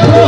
Oh!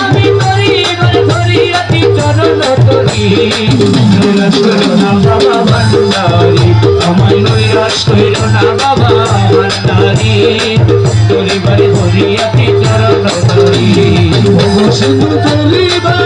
আমি পরিবার ধরিয়াছি চরণ ধরি নৈরাশ করিও না বাবা আমায় বাবা ভান্ডারি পরিবার ধরিয়াছি চরণ ধরি সিন্ধু তরিবারে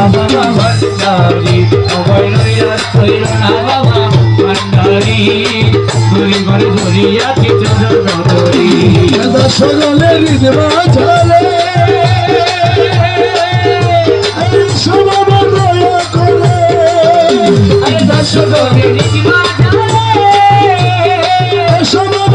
বাবা ভান্ডারি অভয় নয়াস কইল না বাবা ভান্ডারি গরিবার ধরিয়াছি চরণ ধরি দাদা সগলের চলে সবাব দয়া করে আরে দর্শক রিজিমা সবাব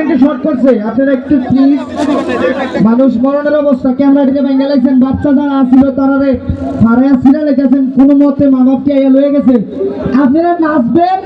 কারেন্টে শর্ট করছে। আপনারা একটু প্লিজ মানুষ মরণের অবস্থা। ক্যামেরা দিকে ভেঙে লাগছেন। বাচ্চা যারা আসছিল তারা রে ফারে আসিরা লেগেছেন। কোনো মতে মা বাপকে লয়ে গেছে আপনারা নাচবেন